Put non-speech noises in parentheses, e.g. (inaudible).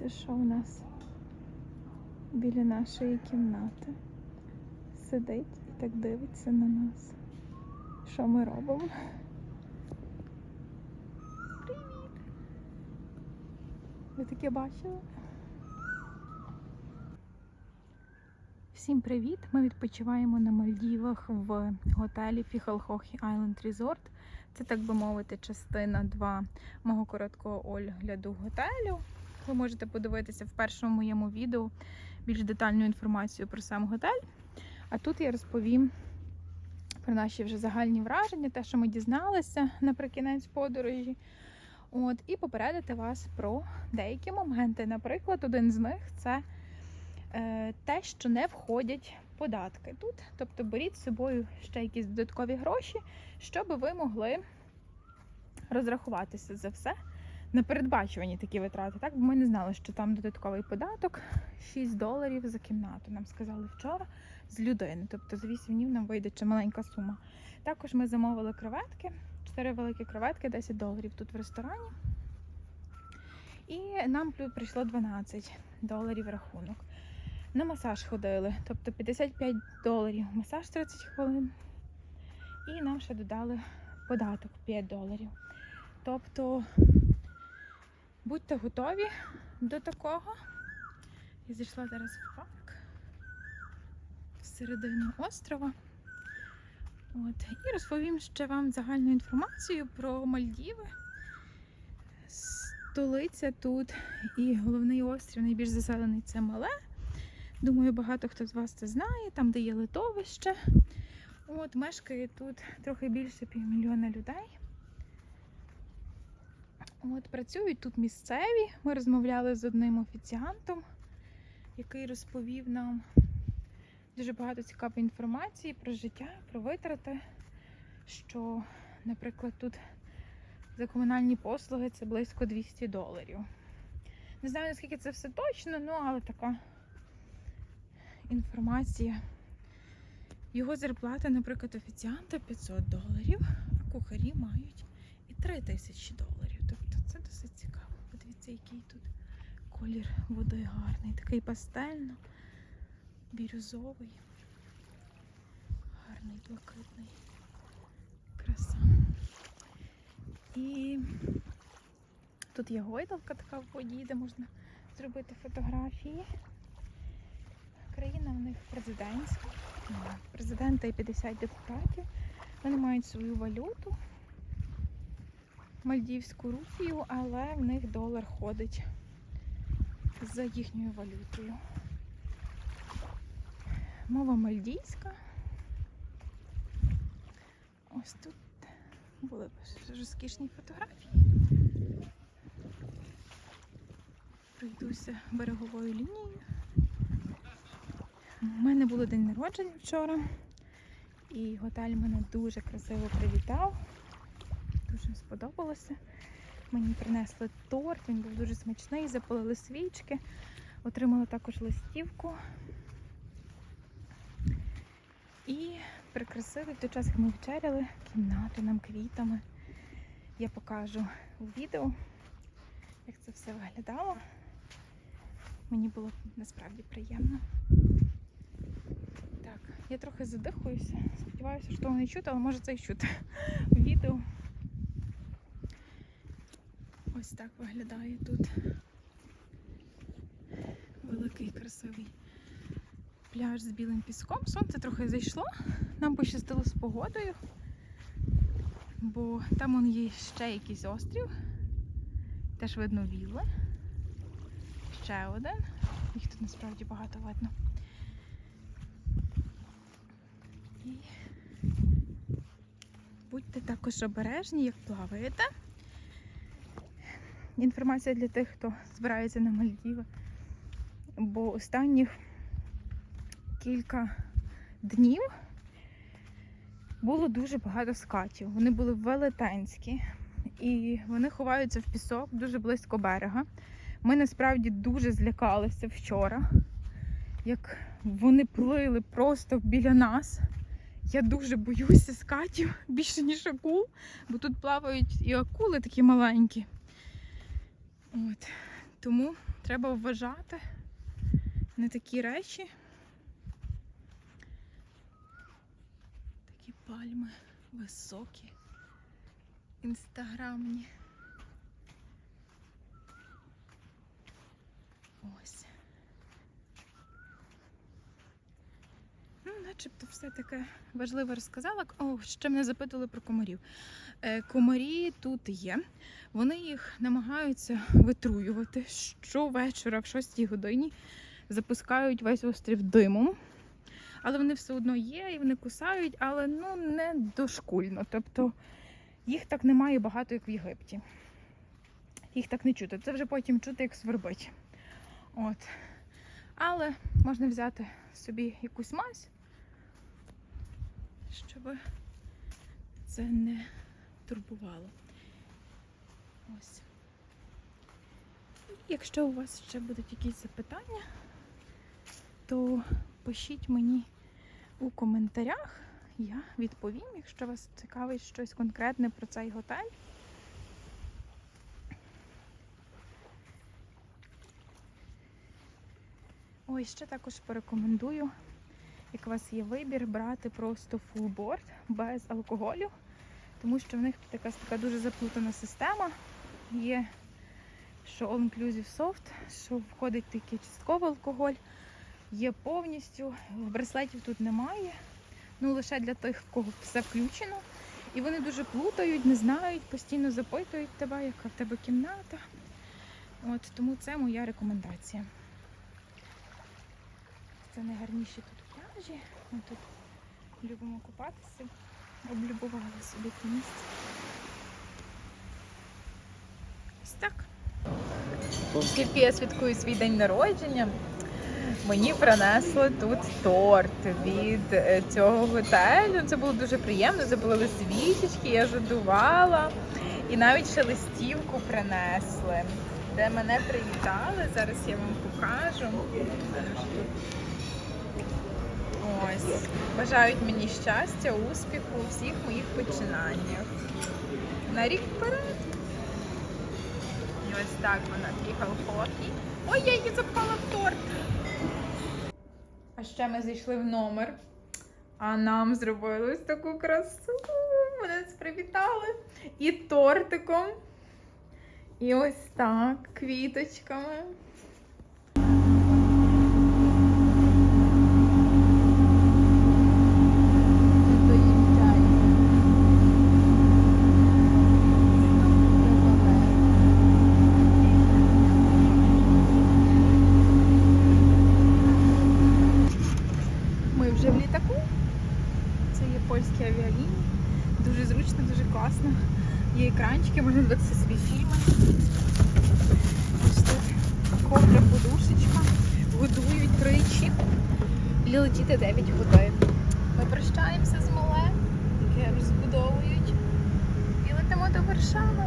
Дивіться, що у нас біля нашої кімнати. Сидить і так дивиться на нас. Що ми робимо? Привіт! Ви таке бачили? Всім привіт! Ми відпочиваємо на Мальдівах в готелі Фіхалхохі Island Resort. Це, так би мовити, частина 2 мого короткого огляду готелю. Ви можете подивитися в першому моєму відео більш детальну інформацію про сам готель. А тут я розповім про наші вже загальні враження, те, що ми дізналися наприкінець подорожі. От, і попередити вас про деякі моменти. Наприклад, один з них це е, те, що не входять податки тут. Тобто беріть з собою ще якісь додаткові гроші, щоб ви могли розрахуватися за все. Непередбачувані такі витрати, так? Бо ми не знали, що там додатковий податок 6 доларів за кімнату. Нам сказали вчора з людини. Тобто за 8 днів нам вийде чималенька сума. Також ми замовили креветки, 4 великі креветки, 10 доларів тут в ресторані. І нам прийшло 12 доларів рахунок. На масаж ходили, тобто 55 доларів масаж 30 хвилин. І нам ще додали податок 5 доларів. Тобто будьте готові до такого. Я зійшла зараз в парк всередину острова. От. І розповім ще вам загальну інформацію про Мальдіви. Столиця тут і головний острів, найбільш заселений це Мале. Думаю, багато хто з вас це знає, там, де є литовище. От, мешкає тут трохи більше півмільйона людей. От, працюють тут місцеві. Ми розмовляли з одним офіціантом, який розповів нам дуже багато цікавої інформації про життя, про витрати. Що, наприклад, тут за комунальні послуги це близько 200 доларів. Не знаю, наскільки це все точно, ну але така інформація. Його зарплата, наприклад, офіціанта 500 доларів, а кухарі мають 3 тисячі доларів. Тобто це досить цікаво. Подивіться, який тут колір води гарний. Такий пастельно, бірюзовий, гарний, блакитний. Краса. І тут є гойдалка така в воді, де можна зробити фотографії. Країна в них президентська. Президента і 50 депутатів. Вони мають свою валюту, мальдівську руфію, але в них долар ходить за їхньою валютою. Мова мальдійська. Ось тут були розкішні фотографії. Пройдуся береговою лінією. У мене було день народження вчора, і готель мене дуже красиво привітав. Дуже сподобалося. Мені принесли торт, він був дуже смачний, запалили свічки, отримала також листівку. І прикрасили в той час, як ми вечеряли кімнату нам квітами. Я покажу у відео, як це все виглядало. Мені було насправді приємно. Так, я трохи задихуюся. Сподіваюся, що того не чути, але може це і чути в (laughs) відео. Ось так виглядає тут. Великий красивий пляж з білим піском. Сонце трохи зайшло. Нам пощастило з погодою, бо там он є ще якийсь острів. Теж видно вілли. Ще один. Їх тут насправді багато видно. І будьте також обережні, як плаваєте. Інформація для тих, хто збирається на Мальдіви. Бо останніх кілька днів було дуже багато скатів. Вони були велетенські і вони ховаються в пісок дуже близько берега. Ми насправді дуже злякалися вчора, як вони плили просто біля нас. Я дуже боюся скатів (laughs) більше, ніж акул, бо тут плавають і акули такі маленькі. От. Тому треба вважати на такі речі. Такі пальми високі, інстаграмні. Ось. Начебто все таке важливе розказала. О, ще мене запитували про комарів. Е, комарі тут є. Вони їх намагаються витруювати щовечора в 6 годині. Запускають весь острів димом. Але вони все одно є і вони кусають, але ну не дошкульно. Тобто їх так немає багато, як в Єгипті. Їх так не чути. Це вже потім чути, як свербить. От. Але можна взяти собі якусь мазь, щоб це не турбувало. Ось. І Якщо у вас ще будуть якісь запитання, то пишіть мені у коментарях. Я відповім, якщо вас цікавить щось конкретне про цей готель. Ой, ще також порекомендую, як у вас є вибір, брати просто фулборд без алкоголю, тому що в них тут така дуже заплутана система. Є що all-inclusive soft, що входить тільки частково алкоголь, є повністю, браслетів тут немає. Ну, лише для тих, в кого все включено. І вони дуже плутають, не знають, постійно запитують тебе, яка в тебе кімната. От, тому це моя рекомендація. Це найгарніші тут пляжі. Ми тут любимо купатися. Облюбували собі це місце. Ось так. Тільки я святкую свій день народження. Мені принесли тут торт від е, цього готелю. Це було дуже приємно. Забули свічечки, я жадувала. І навіть ще листівку принесли, де мене привітали. Зараз я вам покажу. Ось. Бажають мені щастя, успіху у всіх моїх починаннях. На рік вперед. І ось так вона приїхала хокі. Ой, я її запхала в торт. А ще ми зайшли в номер, а нам зробили ось таку красу. Мене привітали. І тортиком. І ось так, квіточками. прилетіти 9 годин. Ми прощаємося з мале, яке розбудовують. І летимо до Варшави.